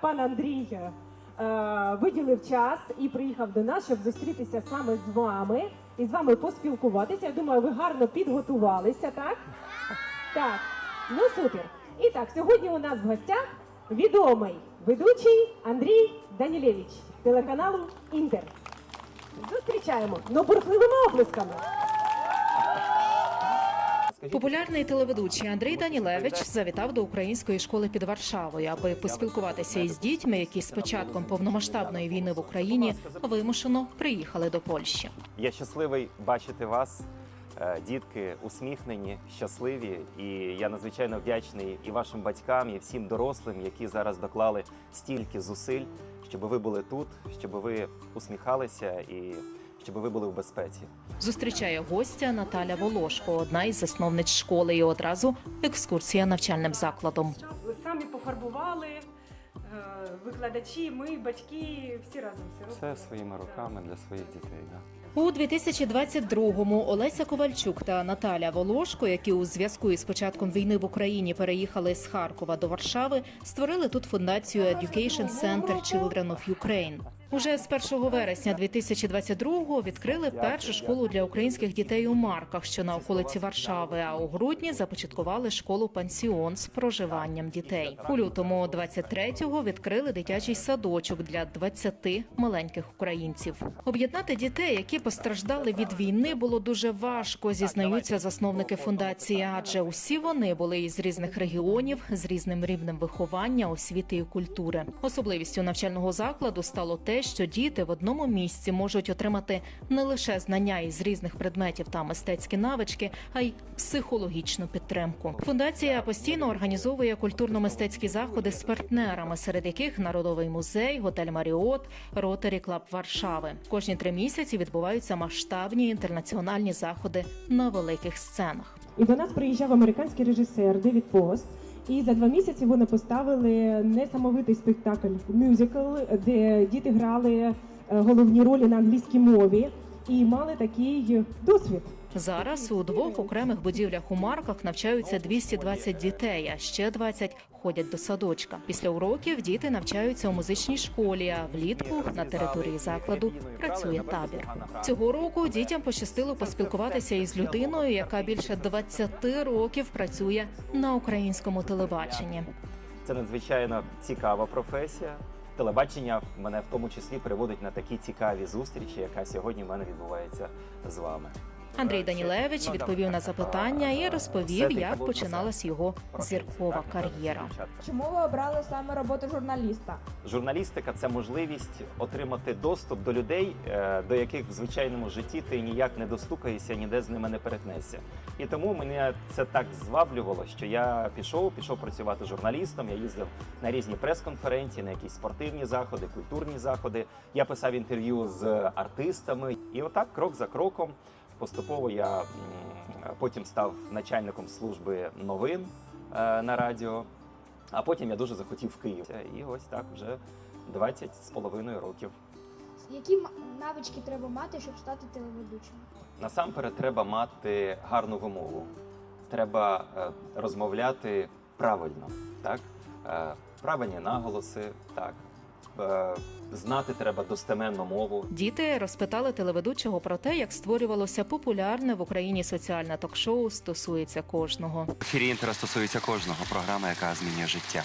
Пан Андрій е, виділив час і приїхав до нас, щоб зустрітися саме з вами і з вами поспілкуватися. Я думаю, ви гарно підготувалися, так? Так, ну супер. І так, сьогодні у нас в гостях відомий ведучий Андрій Данілевич телеканалу Інтер. Зустрічаємо ну бурхливими оплесками. Популярний телеведучий Андрій Данілевич завітав до української школи під Варшавою, аби поспілкуватися із дітьми, які з початком повномасштабної війни в Україні вимушено приїхали до Польщі. Я щасливий бачити вас, е, дітки, усміхнені, щасливі. І я надзвичайно вдячний і вашим батькам, і всім дорослим, які зараз доклали стільки зусиль, щоб ви були тут, щоб ви усміхалися і щоб ви були в безпеці. Зустрічає гостя Наталя Волошко, одна із засновниць школи, і одразу екскурсія навчальним закладом. Ви самі пофарбували, е, викладачі, ми, батьки, всі разом все Все своїми руками для своїх дітей. Да. У 2022-му Олеся Ковальчук та Наталя Волошко, які у зв'язку із початком війни в Україні переїхали з Харкова до Варшави, створили тут фундацію Education Center Children of Ukraine. Уже з 1 вересня 2022-го відкрили першу школу для українських дітей у Марках, що на околиці Варшави. А у грудні започаткували школу пансіон з проживанням дітей. У лютому 23-го відкрили дитячий садочок для 20 маленьких українців. Об'єднати дітей, які постраждали від війни, було дуже важко. Зізнаються засновники фундації, адже усі вони були із різних регіонів з різним рівнем виховання, освіти і культури. Особливістю навчального закладу стало те, що діти в одному місці можуть отримати не лише знання із різних предметів та мистецькі навички, а й психологічну підтримку. Фундація постійно організовує культурно-мистецькі заходи з партнерами, серед яких народовий музей, готель Маріот, Ротарі Клаб Варшави. Кожні три місяці відбуваються масштабні інтернаціональні заходи на великих сценах. І до нас приїжджав американський режисер Девід Пост. І за два місяці вони поставили несамовитий спектакль мюзикл, де діти грали е, головні ролі на англійській мові і мали такий досвід. Зараз у двох окремих будівлях у Марках навчаються 220 дітей, а ще 20 ходять до садочка. Після уроків діти навчаються у музичній школі. А влітку на території закладу працює табір. Цього року дітям пощастило поспілкуватися із людиною, яка більше 20 років працює на українському телебаченні. Це надзвичайно цікава професія. Телебачення мене в тому числі приводить на такі цікаві зустрічі, яка сьогодні в мене відбувається з вами. Андрій Данілевич відповів на запитання і розповів, як починалась його зіркова кар'єра. Чому ви обрали саме роботу журналіста? Журналістика це можливість отримати доступ до людей, е, до яких в звичайному житті ти ніяк не достукаєшся, ніде з ними не перетнешся. І тому мене це так зваблювало, що я пішов, пішов працювати журналістом. Я їздив на різні прес-конференції, на якісь спортивні заходи, культурні заходи. Я писав інтерв'ю з артистами, і отак, крок за кроком, поступово я потім став начальником служби новин е, на радіо. А потім я дуже захотів в Київ. І ось так вже 20 з половиною років. Які навички треба мати, щоб стати телеведучим? Насамперед треба мати гарну вимову. Треба е, розмовляти правильно, так? Е, правильні наголоси, так. Е, знати треба достеменну мову. Діти розпитали телеведучого про те, як створювалося популярне в Україні соціальне ток-шоу стосується кожного. В ефірі інтера стосується кожного програма, яка змінює життя.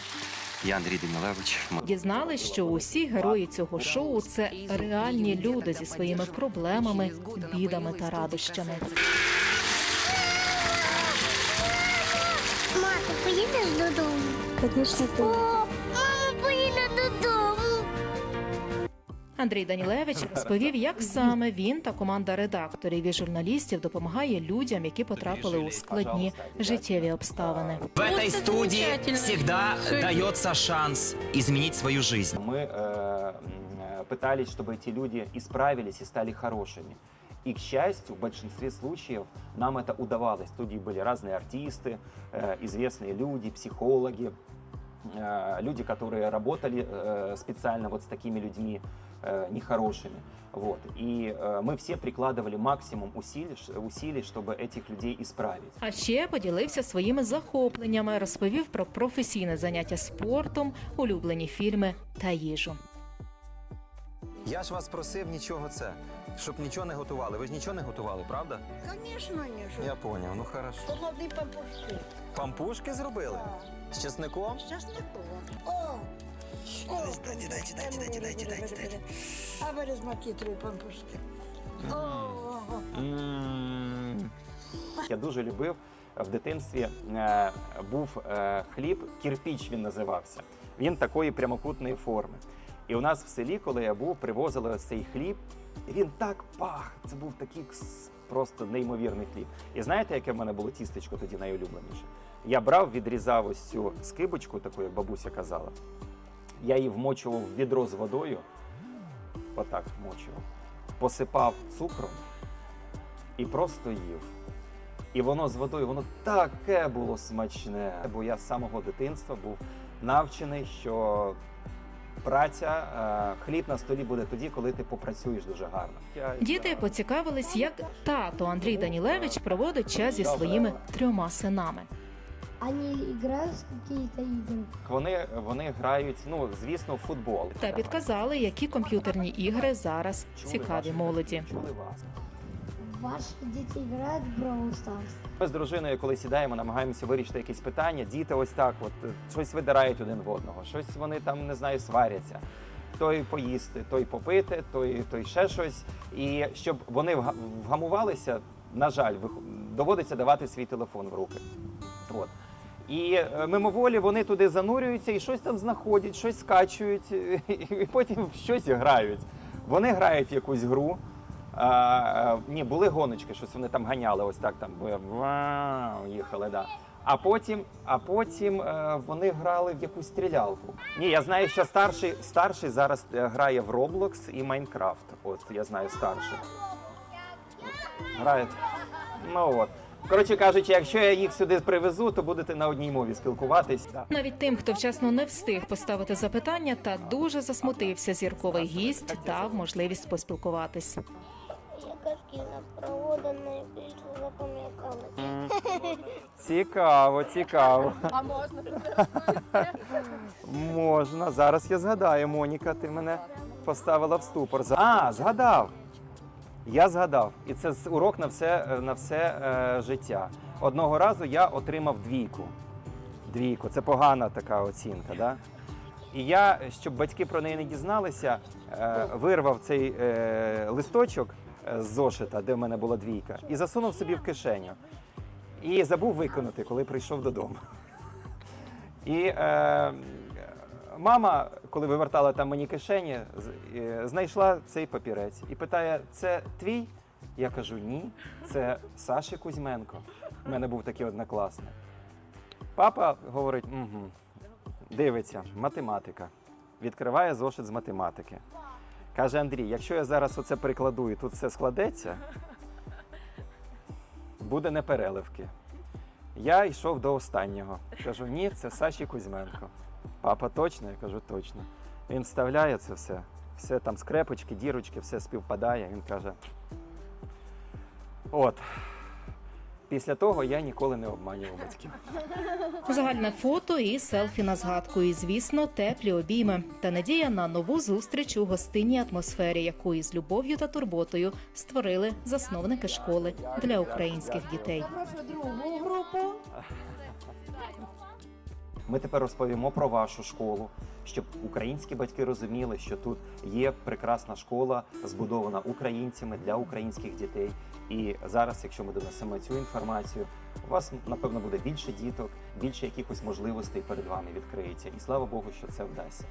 Я Андрій Демілевич. Дізнались, що усі герої цього шоу це реальні люди зі своїми проблемами, бідами та радощами. Мама, ти поїдеш додому? Звісно, Андрій Данілевич розповів, як саме він та команда редакторів і журналістів допомагає людям, які потрапили у складні життєві обставини. В этой студии всегда дается шанс изменить свою жизнь. Мы э, м, э, пытались, чтобы эти люди исправились и стали хорошими. И, к счастью, в большинстве случаев нам это удавалось. В студии были разные артисты, э, известные люди, психологи. э, люди, которые работали э, специально вот с такими людьми э, нехорошими. Вот. И э, мы все прикладывали максимум усилий, ш- усилий, чтобы этих людей исправить. А ще поділився своїми захопленнями, розповів про професійне заняття спортом, улюблені фільми та їжу. Я ж вас просив нічого це, щоб нічого не готували. Ви ж нічого не готували, правда? Звісно, ні. що Я поняв, ну хорошо. Холодні пампушки. Пампушки зробили? З чесником? Щас не О! Дайте, дайте, дайте, дайте, дайте, дайте, дайте. А бери з макітрою пампушки. Я дуже любив в дитинстві. Е, був е, хліб, кірпіч він називався. Він такої прямокутної форми. І у нас в селі, коли я був, привозили ось цей хліб, і він так пах. Це був такий просто неймовірний хліб. І знаєте, яке в мене було тістечко тоді найулюбленіше? Я брав, відрізав ось цю скибочку, таку, як бабуся казала. Я її вмочував в відро з водою, отак вмочував, посипав цукром і просто їв. І воно з водою, воно таке було смачне. Бо я з самого дитинства був навчений, що праця, е, хліб на столі буде тоді, коли ти попрацюєш дуже гарно. Діти поцікавились, як тато Андрій Данілевич проводить час зі своїми трьома синами. Они играют в какие-то. Вони, вони грають, ну звісно, в футбол. Та підказали, які комп'ютерні ігри зараз Чули цікаві ваші- молоді. Чули вас. Ваши дети играют в Brawl Stars. Ми з дружиною, коли сідаємо, намагаємося вирішити якісь питання. Діти ось так, от щось видирають один в одного, щось вони там не знаю, сваряться. Той поїсти, той попити, той, той ще щось. І щоб вони вга- вгамувалися, на жаль, вих- доводиться давати свій телефон в руки. От. І е, мимоволі вони туди занурюються і щось там знаходять, щось скачують, і потім щось грають. Вони грають якусь гру. А, е, ні, були гоночки, щось вони там ганяли, ось так там вау, їхали, да. А потім, а потім е, вони грали в якусь стрілялку. Ні, я знаю, що старший, старший зараз грає в Roblox і Майнкрафт. От я знаю старший. Грає. Ну от. Коротше кажучи, якщо я їх сюди привезу, то будете на одній мові спілкуватись. Да. Навіть тим, хто вчасно не встиг поставити запитання та дуже засмутився, зірковий гість дав можливість поспілкуватись. Яка шкільна пригода найбільше запам'яталася? Цікаво, цікаво. А можна Можна. Зараз я згадаю, Моніка, ти мене поставила в ступор. А, згадав. Я згадав. І це урок на все, на все е, життя. Одного разу я отримав двійку. Двійку. Це погана така оцінка. Да? І я, щоб батьки про неї не дізналися, е, вирвав цей е, листочок е, з зошита, де в мене була двійка, і засунув собі в кишеню. І забув виконати, коли прийшов додому. І е, мама, коли вивертала там мені кишені, знайшла цей папірець і питає: це твій? Я кажу, ні, це Саші Кузьменко. У мене був такий однокласник. Папа говорить, угу. дивиться, математика. Відкриває зошит з математики. Каже Андрій, якщо я зараз оце прикладу і тут все складеться, буде непереливки. Я йшов до останнього. Кажу, ні, це Саші Кузьменко. Папа точно? Я кажу, точно. Він вставляє це все. Все там скрепочки, дірочки, все співпадає. Він каже. От. Після того я ніколи не обманював батьків. Загальне фото і селфі на згадку. І, звісно, теплі обійми та надія на нову зустріч у гостинній атмосфері, яку із любов'ю та турботою створили засновники школи для українських дітей. Прошу другу групу. Ми тепер розповімо про вашу школу, щоб українські батьки розуміли, що тут є прекрасна школа, збудована українцями для українських дітей. І зараз, якщо ми донесемо цю інформацію, у вас напевно буде більше діток, більше якихось можливостей перед вами відкриється. І слава Богу, що це вдасться.